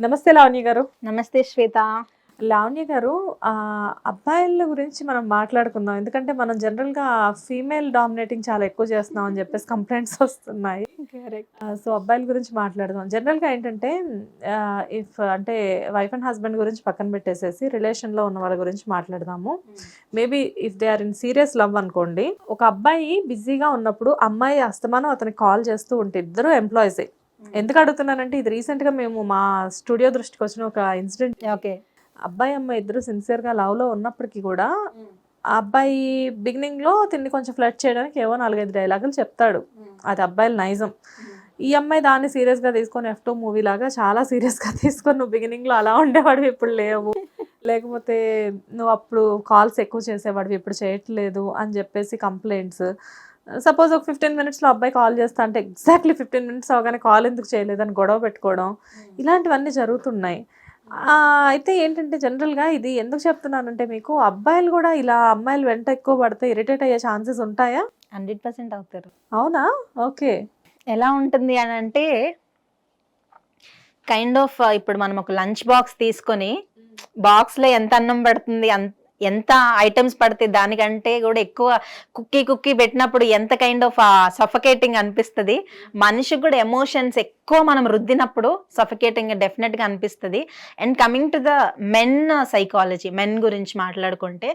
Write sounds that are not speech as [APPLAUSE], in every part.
నమస్తే లావణ్య గారు. నమస్తే శ్వేత. లావణ్య గారు అబ్బాయిల గురించి మనం మాట్లాడుకుందాం. ఎందుకంటే మనం జనరల్గా ఫీమేల్ డామినేటింగ్ చాలా ఎక్కువ చేస్తున్నాం అని చెప్పేసి కంప్లైంట్స్ వస్తున్నాయి. సో అబ్బాయిల గురించి మాట్లాడదాం. జనరల్గా ఏంటంటే ఇఫ్ అంటే వైఫ్ అండ్ హస్బెండ్ గురించి పక్కన పెట్టేసేసి రిలేషన్లో ఉన్న వాళ్ళ గురించి మాట్లాడదాము. Maybe if they are in serious love అనుకోండి ఒక అబ్బాయి బిజీగా ఉన్నప్పుడు అమ్మాయి అస్తమానం అతనికి కాల్ చేస్తూ ఉంటే ఇద్దరు ఎంప్లాయీసే. ఎందుకు అడుగుతున్నానంటే ఇది రీసెంట్గా మేము మా స్టూడియో దృష్టికి వచ్చిన ఒక ఇన్సిడెంట్. ఓకే. అబ్బాయి అమ్మాయి ఇద్దరు సిన్సియర్గా లవ్లో ఉన్నప్పటికీ కూడా ఆ అబ్బాయి బిగినింగ్లో తిన్ని కొంచెం ఫ్లడ్ చేయడానికి ఏవో నాలుగైదు డైలాగులు చెప్తాడు. అది అబ్బాయిల నైజం. ఈ అమ్మాయి దాన్ని సీరియస్గా తీసుకొని ఎఫ్ టూ మూవీ లాగా చాలా సీరియస్గా [LAUGHS] తీసుకొని నువ్వు బిగినింగ్లో అలా ఉండేవాడు ఇప్పుడు లేవు. లేకపోతే నువ్వు అప్పుడు కాల్స్ ఎక్కువ చేసేవాడివి ఇప్పుడు చేయట్లేదు అని చెప్పేసి కంప్లైంట్స్. సపోజ్ ఒక ఫిఫ్టీన్ మినిట్స్లో అబ్బాయి కాల్ చేస్తా అంటే ఎగ్జాక్ట్లీ ఫిఫ్టీన్ మినిట్స్ అవగానే కాల్ ఎందుకు చేయలేదని గొడవ పెట్టుకోవడం ఇలాంటివన్నీ జరుగుతున్నాయి. అయితే ఏంటంటే జనరల్గా ఇది ఎందుకు చెప్తున్నానంటే మీకు అబ్బాయిలు కూడా ఇలా అమ్మాయిలు వెంట ఎక్కువ పడితే ఇరిటేట్ అయ్యే ఛాన్సెస్ ఉంటాయా? హండ్రెడ్ పర్సెంట్ అవుతారు. అవునా? ఓకే. ఎలా ఉంటుంది అని అంటే కైండ్ ఆఫ్ ఇప్పుడు మనం ఒక లంచ్ బాక్స్ తీసుకొని బాక్స్లో ఎంత అన్నం పడుతుంది అన్- ఎంత ఐటమ్స్ పడితే దానికంటే కూడా ఎక్కువ కుక్కీ కుక్కీ పెట్టినప్పుడు ఎంత కైండ్ ఆఫ్ సఫకేటింగ్ అనిపిస్తుంది. మనిషికి కూడా ఎమోషన్స్ ఎక్కువ మనం రుద్దినప్పుడు సఫకేటింగ్ డెఫినెట్గా అనిపిస్తుంది. And coming to the men psychology men గురించి మాట్లాడుకుంటే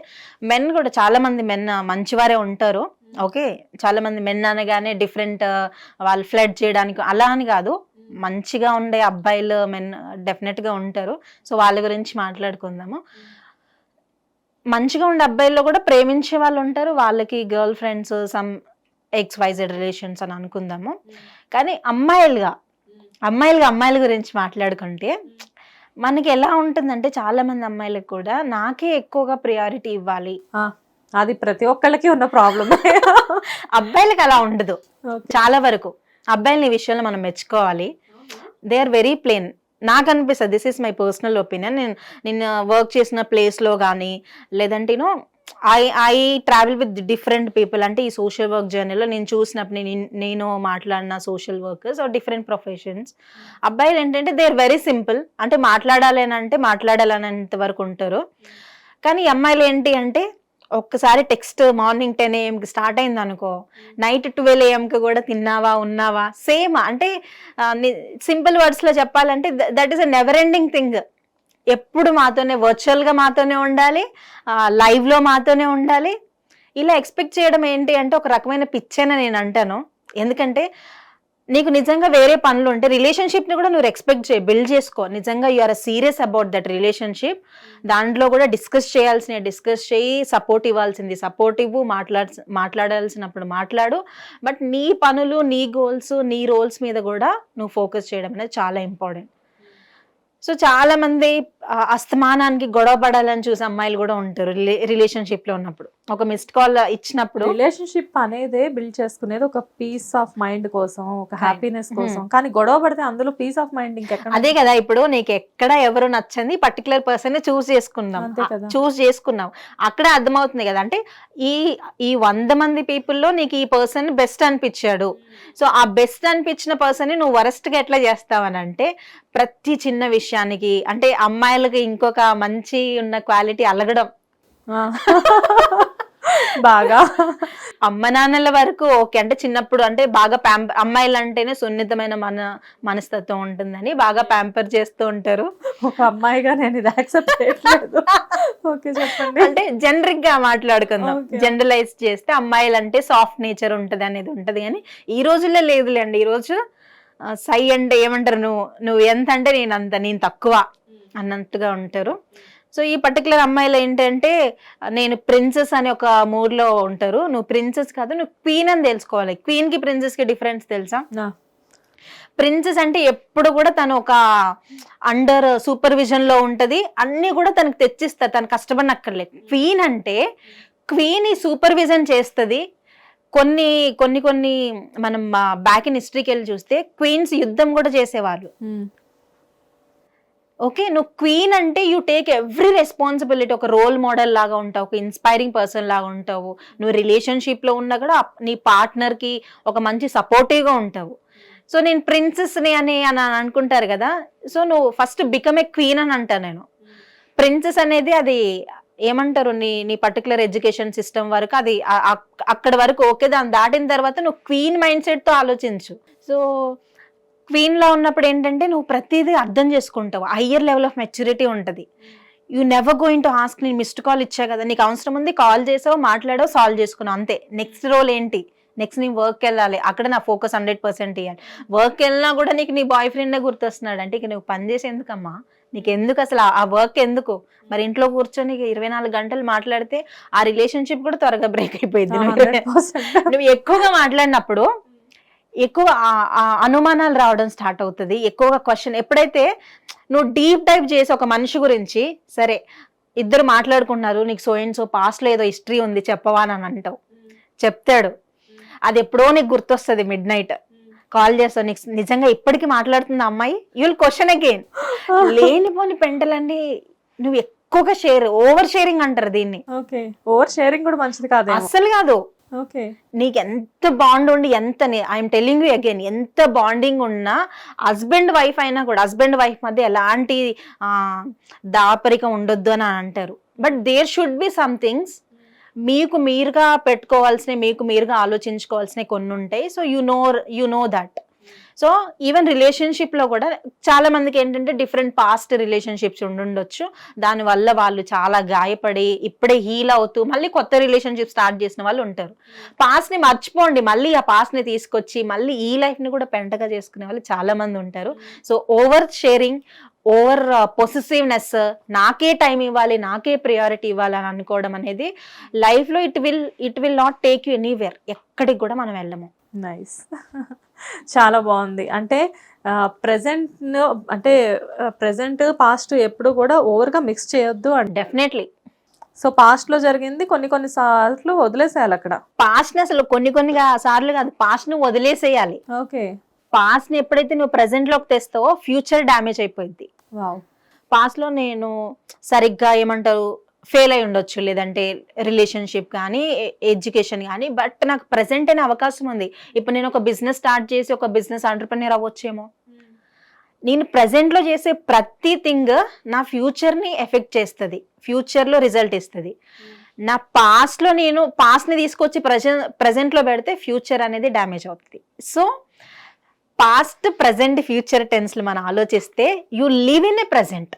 మెన్ కూడా చాలా మంది మెన్ మంచివారే ఉంటారు. ఓకే చాలా మంది మెన్ అనగానే డిఫరెంట్ వాళ్ళు ఫ్లడ్ చేయడానికి అలా అని కాదు. మంచిగా ఉండే అబ్బాయిలు మెన్ డెఫినెట్గా ఉంటారు. సో వాళ్ళ గురించి మాట్లాడుకుందాము. మంచిగా ఉండే అబ్బాయిల్లో కూడా ప్రేమించే వాళ్ళు ఉంటారు. వాళ్ళకి girl friends some X Y Z relations అని అనుకుందాము. కానీ అమ్మాయిలుగా అమ్మాయిలుగా అమ్మాయిల గురించి మాట్లాడుకుంటే మనకి ఎలా ఉంటుందంటే చాలా మంది అమ్మాయిలకు కూడా నాకే ఎక్కువగా ప్రియారిటీ ఇవ్వాలి. అది ప్రతి ఒక్కళ్ళకి ఉన్న ప్రాబ్లమ్ అబ్బాయిలకు అలా ఉండదు. చాలా వరకు అబ్బాయిలని ఈ విషయంలో మనం మెచ్చుకోవాలి. దే ఆర్ వెరీ ప్లేన్ నాకు అనిపిస్తుంది this is my personal opinion నేను నేను వర్క్ చేసిన ప్లేస్లో కానీ లేదంటే you know I I travel with different people అంటే ఈ సోషల్ వర్క్ జర్నీలో నేను చూసినప్పుడు నేను నేను మాట్లాడిన social workers or different professions అబ్బాయిలు ఏంటంటే దే ఆర్ వెరీ సింపుల్ అంటే మాట్లాడాలి అని అంటే మాట్లాడాలనేంత వరకు ఉంటారు. కానీ అమ్మాయిలు ఏంటి అంటే ఒక్కసారి టెక్స్ట్ మార్నింగ్ టెన్ ఏఎంకి స్టార్ట్ అయింది అనుకో నైట్ ట్వెల్వ్ ఏఎంకి కూడా తిన్నావా ఉన్నావా? సేమ్ అంటే సింపుల్ వర్డ్స్లో చెప్పాలంటే that is a never ending thing. ఎప్పుడు మాతోనే వర్చువల్గా మాతోనే ఉండాలి లైవ్లో మాతోనే ఉండాలి. ఇలా ఎక్స్పెక్ట్ చేయడం ఏంటి అంటే ఒక రకమైన పిచ్చని నేను అంటాను. ఎందుకంటే నీకు నిజంగా వేరే పనులు ఉంటే రిలేషన్షిప్ని కూడా నువ్వు ఎక్స్పెక్ట్ చేయి బిల్డ్ చేసుకో. నిజంగా you are serious about that relationship దాంట్లో కూడా డిస్కస్ చేయాల్సిన డిస్కస్ చేయి సపోర్ట్ ఇవ్వాల్సింది. సపోర్ట్ ఇవ్వు మాట్లాడ మాట్లాడాల్సినప్పుడు మాట్లాడు. బట్ నీ పనులు నీ గోల్స్ నీ రోల్స్ మీద కూడా నువ్వు ఫోకస్ చేయడం అనేది చాలా ఇంపార్టెంట్ సో చాలా మంది అస్తమానానికి గొడవ పడాలని చూసే అమ్మాయిలు కూడా ఉంటారు రిలేషన్షిప్లో ఉన్నప్పుడు. ఒక మిస్డ్ కాల్ ఇచ్చినప్పుడు రిలేషన్షిప్ అనేదే బిల్డ్ చేసుకునేది ఒక పీస్ ఆఫ్ మైండ్ కోసం ఒక హ్యాపీనెస్ కోసం. కానీ గొడవ పడితే అందులో పీస్ ఆఫ్ మైండ్ ఇంకెక్కడ అదే కదా ఇప్పుడు నీకు ఎక్కడ ఎవరు నచ్చంది పర్టికులర్ పర్సన్ చూస్ కదా. చూస్ చేసుకున్నాం అక్కడ అర్థమవుతుంది కదా అంటే ఈ ఈ వంద మంది పీపుల్లో నీకు ఈ పర్సన్ బెస్ట్ అనిపించాడు. సో ఆ బెస్ట్ అనిపించిన పర్సన్ని నువ్వు వరస్ట్గా ఎట్లా చేస్తావని అంటే ప్రతి చిన్న విషయానికి అంటే అమ్మాయిలకి ఇంకొక మంచి ఉన్న క్వాలిటీ అలగడం. బాగా. అమ్మ నాన్నల వరకు ఓకే. అంటే చిన్నప్పుడు అంటే బాగా ప్యాంప్ అమ్మాయిలు అంటేనే సున్నితమైన మన మనస్తత్వం ఉంటుందని బాగా ప్యాంపర్ చేస్తూ ఉంటారు. ఒక అమ్మాయిగా నేను ఇది యాక్సెప్ట్ చేయట్లేదు. ఓకే చెప్పండి. అంటే జనరిక్గా మాట్లాడుకుందాం. జనరలైజ్ చేస్తే అమ్మాయిలు అంటే సాఫ్ట్ నేచర్ ఉంటది అనేది ఉంటది. కానీ ఈ రోజుల్లో లేదులేండి. ఈ రోజు సై అంటే ఏమంటారు? నువ్వు నువ్వు ఎంత అంటే నేను అంత నేను తక్కువ అన్నట్టుగా ఉంటారు. సో ఈ పర్టికులర్ అమ్మాయిలు ఏంటంటే నేను ప్రిన్సెస్ అని ఒక మూడ్లో ఉంటారు. నువ్వు ప్రిన్సెస్ కాదు నువ్వు క్వీన్ అని తెలుసుకోవాలి. క్వీన్కి ప్రిన్సెస్కి డిఫరెన్స్ తెలుసా. ప్రిన్సెస్ అంటే ఎప్పుడు కూడా తను ఒక అండర్ సూపర్విజన్లో ఉంటది. అన్ని కూడా తనకు తెచ్చిస్తారు తను కష్టపడినక్కర్లే. క్వీన్ అంటే క్వీన్ ఈ సూపర్విజన్ చేస్తుంది. కొన్ని కొన్ని కొన్ని మనం బ్యాక్ ఇన్ హిస్టరీకి వెళ్ళి చూస్తే క్వీన్స్ యుద్ధం కూడా చేసేవాళ్ళు. ఉమ్. ఓకే నువ్వు క్వీన్ అంటే యూ టేక్ ఎవ్రీ రెస్పాన్సిబిలిటీ ఒక రోల్ మోడల్ లాగా ఉంటావు ఒక ఇన్స్పైరింగ్ పర్సన్ లాగా ఉంటావు. నువ్వు రిలేషన్షిప్లో ఉన్నా కూడా నీ పార్ట్నర్కి ఒక మంచి సపోర్టివ్గా ఉంటావు. సో నేను ప్రిన్సెస్ని అని అని అనుకుంటారు కదా. సో నువ్వు ఫస్ట్ బికమ్ ఏ క్వీన్ అని అంటా నేను. ప్రిన్సెస్ అనేది అది ఏమంటారు? నీ నీ పర్టికులర్ ఎడ్యుకేషన్ సిస్టమ్ వరకు అది అక్కడ వరకు ఓకే దాన్ని దాటిన తర్వాత నువ్వు క్వీన్ మైండ్ సెట్తో ఆలోచించు. సో క్వీన్లో ఉన్నప్పుడు ఏంటంటే నువ్వు ప్రతిదీ అర్థం చేసుకుంటావు. హయ్యర్ లెవెల్ ఆఫ్ మెచ్యూరిటీ ఉంటుంది. You never going to ask నేను మిస్డ్ కాల్ ఇచ్చా కదా నీకు అవసరం ఉంది కాల్ చేసావు మాట్లాడావు సాల్వ్ చేసుకున్నావు అంతే. నెక్స్ట్ రోల్ ఏంటి? నెక్స్ట్ నీ వర్క్ వెళ్ళాలి. అక్కడ నా ఫోకస్ హండ్రెడ్ పర్సెంట్ ఇవ్వాలి వర్క్ వెళ్ళినా కూడా నీకు నీ బాయ్ ఫ్రెండ్ గుర్తొస్తున్నాడు. అంటే ఇక నువ్వు పని చేసేందుకమ్మా నీకు ఎందుకు అసలు ఆ- వర్క్ ఎందుకు మరి ఇంట్లో కూర్చొని ఇరవై నాలుగు గంటలు మాట్లాడితే ఆ రిలేషన్షిప్ కూడా త్వరగా బ్రేక్ అయిపోయింది నువ్వు ఎక్కువగా మాట్లాడినప్పుడు ఎక్కువ అనుమానాలు రావడం స్టార్ట్ అవుతుంది. ఎక్కువగా క్వశ్చన్ ఎప్పుడైతే నువ్వు డీప్ డైవ్ చేసి ఒక మనిషి గురించి సరే ఇద్దరు మాట్లాడుకున్నారు నీకు సో అండ్ సో పాస్ట్లో ఏదో హిస్టరీ ఉంది చెప్పవా అని అంటావు. చెప్తాడు. అది ఎప్పుడో నీకు గుర్తొస్తుంది మిడ్ నైట్. కాల్ చేస్తావు నీకు నిజంగా ఇప్పటికీ మాట్లాడుతుంది అమ్మాయి? యూ విల్ క్వశ్చన్ అగైన్ లేనిపోని పెంటలన్నీ నువ్వు ఎక్కువగా షేర్ ఓవర్ షేరింగ్ అంటారు దీన్ని. ఓకే. ఓవర్ షేరింగ్ కూడా మంచిది కాదేమో. అస్సలు కాదు. ఓకే. నీకు ఎంత బాండ్ ఉండి ఎంత ఐఎమ్ టెలింగ్ యూ అగైన్ ఎంత బాండింగ్ ఉన్నా హస్బెండ్ వైఫ్ అయినా కూడా హస్బెండ్ వైఫ్ మధ్య ఎలాంటి దాపరికం ఉండొద్దు అని అంటారు. But there should be some things మీకు మీరుగా పెట్టుకోవాల్సినవి మీకు మీరుగా ఆలోచించుకోవాల్సినవి కొన్ని ఉంటాయి so you know you know that so even రిలేషన్షిప్లో కూడా చాలా మందికి ఏంటంటే డిఫరెంట్ పాస్ట్ రిలేషన్షిప్స్ ఉండుండొచ్చు. దానివల్ల వాళ్ళు చాలా గాయపడి ఇప్పుడే హీల్ అవుతూ మళ్ళీ కొత్త రిలేషన్షిప్ స్టార్ట్ చేసిన వాళ్ళు ఉంటారు. పాస్ట్ని మర్చిపోండి. మళ్ళీ ఆ పాస్ట్ని తీసుకొచ్చి మళ్ళీ ఈ లైఫ్ని కూడా పెంటగా చేసుకునే వాళ్ళు చాలా మంది ఉంటారు. So over sharing over possessiveness నాకే టైం ఇవ్వాలి నాకే ప్రియారిటీ ఇవ్వాలి అని అనుకోవడం అనేది లైఫ్లో it will it will not take you anywhere. ఎక్కడికి కూడా మనం వెళ్ళము. నైస్. చాలా బాగుంది. అంటే ప్రజెంట్ అంటే ప్రజెంట్ పాస్ట్ ఎప్పుడు కూడా ఓవర్గా మిక్స్ చేయొద్దు అంటే. డెఫినెట్లీ సో పాస్ట్లో జరిగింది కొన్ని కొన్ని సార్లు వదిలేసేయాలి అక్కడ. పాస్ట్ అసలు కొన్ని కొన్ని సార్లు కాదు పాస్ట్ని వదిలేసేయాలి. ఓకే. పాస్ట్ని ఎప్పుడైతే నువ్వు ప్రెసెంట్లోకి తెస్తావో ఫ్యూచర్ డ్యామేజ్ అయిపోయింది. వావ్ పాస్ట్లో నేను సరిగ్గా ఏమంటారు ఫెయిల్ అయి ఉండొచ్చు. లేదంటే రిలేషన్షిప్ కానీ ఎడ్యుకేషన్ కానీ బట్ నాకు ప్రెసెంట్ అనే అవకాశం ఉంది. ఇప్పుడు నేను ఒక బిజినెస్ స్టార్ట్ చేసి ఒక బిజినెస్ ఆంటర్ప్రినర్ అవ్వచ్చేమో. నేను present లో చేసే ప్రతి థింగ్ నా future ని ఎఫెక్ట్ చేస్తుంది. లో రిజల్ట్ ఇస్తుంది. నా past లో నేను past ని తీసుకొచ్చి ప్రజెంట్లో పెడితే ఫ్యూచర్ అనేది డ్యామేజ్ అవుతుంది. సో పాస్ట్ ప్రజెంట్ ఫ్యూచర్ టెన్స్లు మనం ఆలోచిస్తే you live in a present.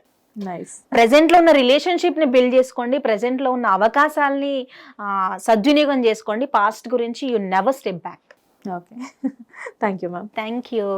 ప్రజెంట్లో ఉన్న రిలేషన్షిప్ని బిల్డ్ చేసుకోండి ప్రజెంట్లో ఉన్న అవకాశాలని సద్వినియోగం చేసుకోండి పాస్ట్ గురించి you never step back. Okay. [LAUGHS] Thank you ma'am. Thank you